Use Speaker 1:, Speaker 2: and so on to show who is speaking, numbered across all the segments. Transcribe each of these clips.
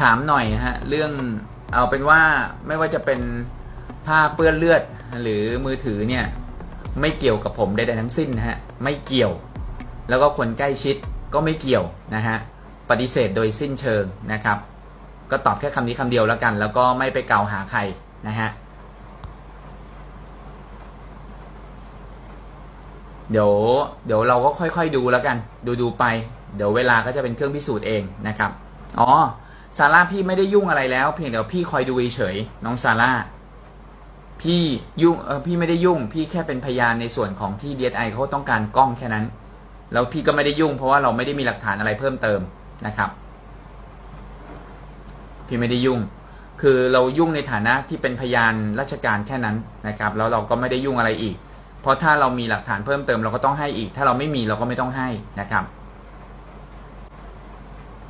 Speaker 1: ถามหน่อยนะฮะเรื่องเอาเป็นว่าไม่ว่าจะเป็นผ้าเปื้อนเลือดหรือมือถือเนี่ยไม่เกี่ยวกับผมใดๆทั้งสิ้นนะฮะไม่เกี่ยว แล้วก็คนใกล้ชิดก็ไม่เกี่ยวนะฮะปฏิเสธโดยสิ้นเชิงนะครับ ก็ตอบแค่คำนี้คำเดียวแล้วกัน แล้วก็ไม่ไปกล่าวหาใครนะฮะเดี๋ยวเดี๋ยวเราก็ค่อยๆดูแล้วกัน ดูดูไป เดี๋ยวเวลาก็จะเป็นเครื่องพิสูจน์เองนะครับ อ๋อ ซาร่าพี่ไม่ได้ยุ่งอะไรแล้ว เพียงเดี๋ยวพี่คอยดูเฉยน้องซาร่าพี่ยุ่งเออพี่ไม่ได้ยุ่ง พี่แค่เป็นพยานในส่วนของที่ DSI เขาต้องการกล้องแค่นั้น แล้วพี่ก็ไม่ได้ยุ่ง เพราะว่าเราไม่ได้มีหลักฐานอะไรเพิ่มเติมนะครับ พี่ไม่ได้ยุ่ง คือเรายุ่งในฐานะที่เป็นพยานราชการแค่นั้นนะครับ แล้วเราก็ไม่ได้ยุ่งอะไรอีก เพราะถ้าเรามีหลักฐานเพิ่มเติมเราก็ต้องให้อีก ถ้าเราไม่มีเราก็ไม่ต้องให้นะครับ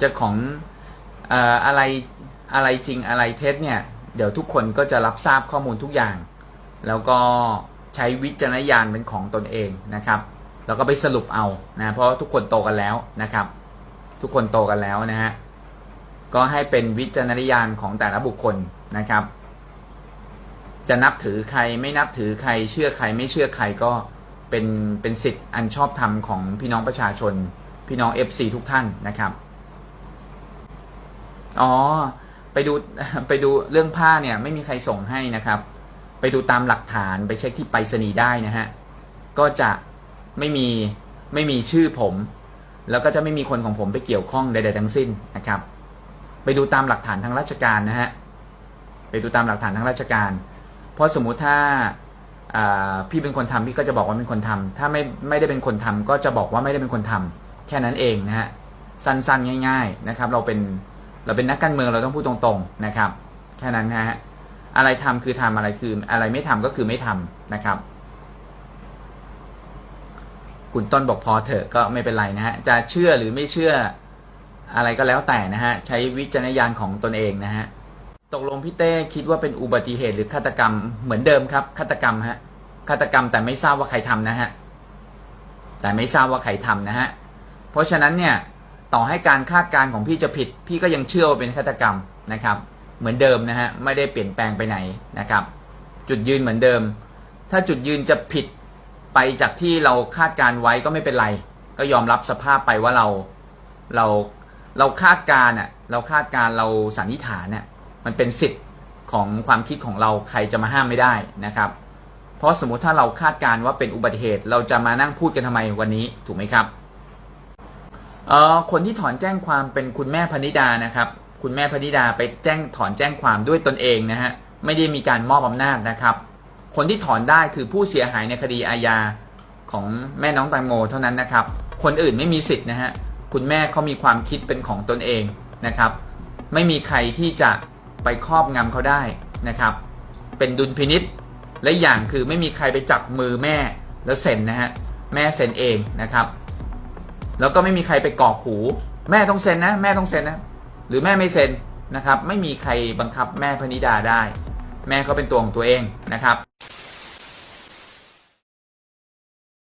Speaker 1: จะของ อะไรอะไรจริงอะไรเท็จเนี่ย เดี๋ยวทุกคนก็จะรับทราบข้อมูลทุกอย่าง แล้วก็ใช้วิจารณญาณเป็นของตนเองนะครับแล้วก็ไปสรุปเอานะเพราะทุกคนโตกันแล้วนะครับ ทุกคนโตกันแล้วนะฮะก็ให้เป็นวิจารณญาณของแต่ละบุคคลนะครับ จะนับถือใครไม่นับถือใคร เชื่อใครไม่เชื่อใครก็เป็นเป็นสิทธิ์อันชอบธรรมของพี่น้องประชาชน พี่น้อง FC ทุกท่านนะครับ อ๋อ ไปดูไปดูเรื่องผ้าเนี่ย ไม่มีใครส่งให้นะครับ ไปดูตามหลักฐานไปเช็คที่ไปรษณีย์ได้นะฮะ ก็จะไม่มีไม่มีชื่อผม แล้วก็จะไม่มีคนของผมไปเกี่ยวข้องใดๆทั้งสิ้นนะครับ ไปดูตามหลักฐานทางราชการนะฮะ ไปดูตามหลักฐานทางราชการ เพราะสมมุติถ้าอ่าพี่เป็นคนทำพี่ก็จะบอกว่าเป็นคนทำถ้าไม่ไม่ได้เป็นคนทำก็จะบอกว่าไม่ได้เป็นคนทำแค่นั้นเองนะฮะ สั้นๆ ง่าย ๆนะครับ เราเป็น เราเป็นนักการเมืองเราต้องพูดตรงๆนะครับ แค่นั้นนะฮะอะไรทำคือทำอะไรคือ อะไรไม่ทำก็คือไม่ทำนะครับ คุณต้นบอกพอเถอะก็ไม่เป็นไรนะฮะจะเชื่อหรือไม่เชื่ออะไรก็แล้วแต่นะฮะ ใช้วิจารณญาณของตนเองนะฮะตกลงพี่เต้คิดว่าเป็นอุบัติเหตุหรือฆาตกรรมเหมือนเดิมครับฆาตกรรมฮะฆาตกรรมแต่ไม่ทราบว่าใครทำนะฮะแต่ไม่ทราบว่าใครทำนะฮะเพราะฉะนั้นเนี่ย ต่อให้การคาดการณ์ของพี่จะผิด พี่ก็ยังเชื่อว่าเป็นฆาตกรรมนะครับ เหมือนเดิมนะฮะไม่ได้เปลี่ยนแปลงไปไหนนะครับ จุดยืนเหมือนเดิม ถ้าจุดยืนจะผิดไปจากที่เราคาดการไว้ก็ไม่เป็นไร ก็ยอมรับสภาพไปว่าเราเราเราคาดการณ์อะเราคาดการณ์เราสันนิษฐานน่ะมันเป็นสิทธิ์ของความคิดของเราใครจะมาห้ามไม่ได้นะครับ เพราะสมมุติถ้าเราคาดการณ์ว่าเป็นอุบัติเหตุ เราจะมานั่งพูดกันทำไมวันนี้ถูกไหมครับ เอ่อคนที่ถอนแจ้งความเป็นคุณแม่พนิดานะครับ คุณแม่พนิดาไปแจ้งถอนแจ้งความด้วยตนเองนะฮะไม่ได้มีการมอบอำนาจนะครับ คนที่ถอนได้คือผู้เสียหายในคดีอาญาของแม่น้องแตงโมเท่านั้นนะครับ คนอื่นไม่มีสิทธิ์นะฮะคุณแม่เขามีความคิดเป็นของตนเองนะครับ ไม่มีใครที่จะไปครอบงำเขาได้นะครับ เป็นดุลพินิษและอย่างคือไม่มีใครไปจับมือแม่แล้วเซ็นนะฮะแม่เซ็นเองนะครับ แล้วก็ไม่มีใครไปกรอกหู แม่ต้องเซ็นนะ แม่ต้องเซ็นนะ หรือแม่ไม่เซ็นนะครับ ไม่มีใครบังคับแม่พนิดาได้ แม่เขาเป็นตัวของตัวเองนะครับ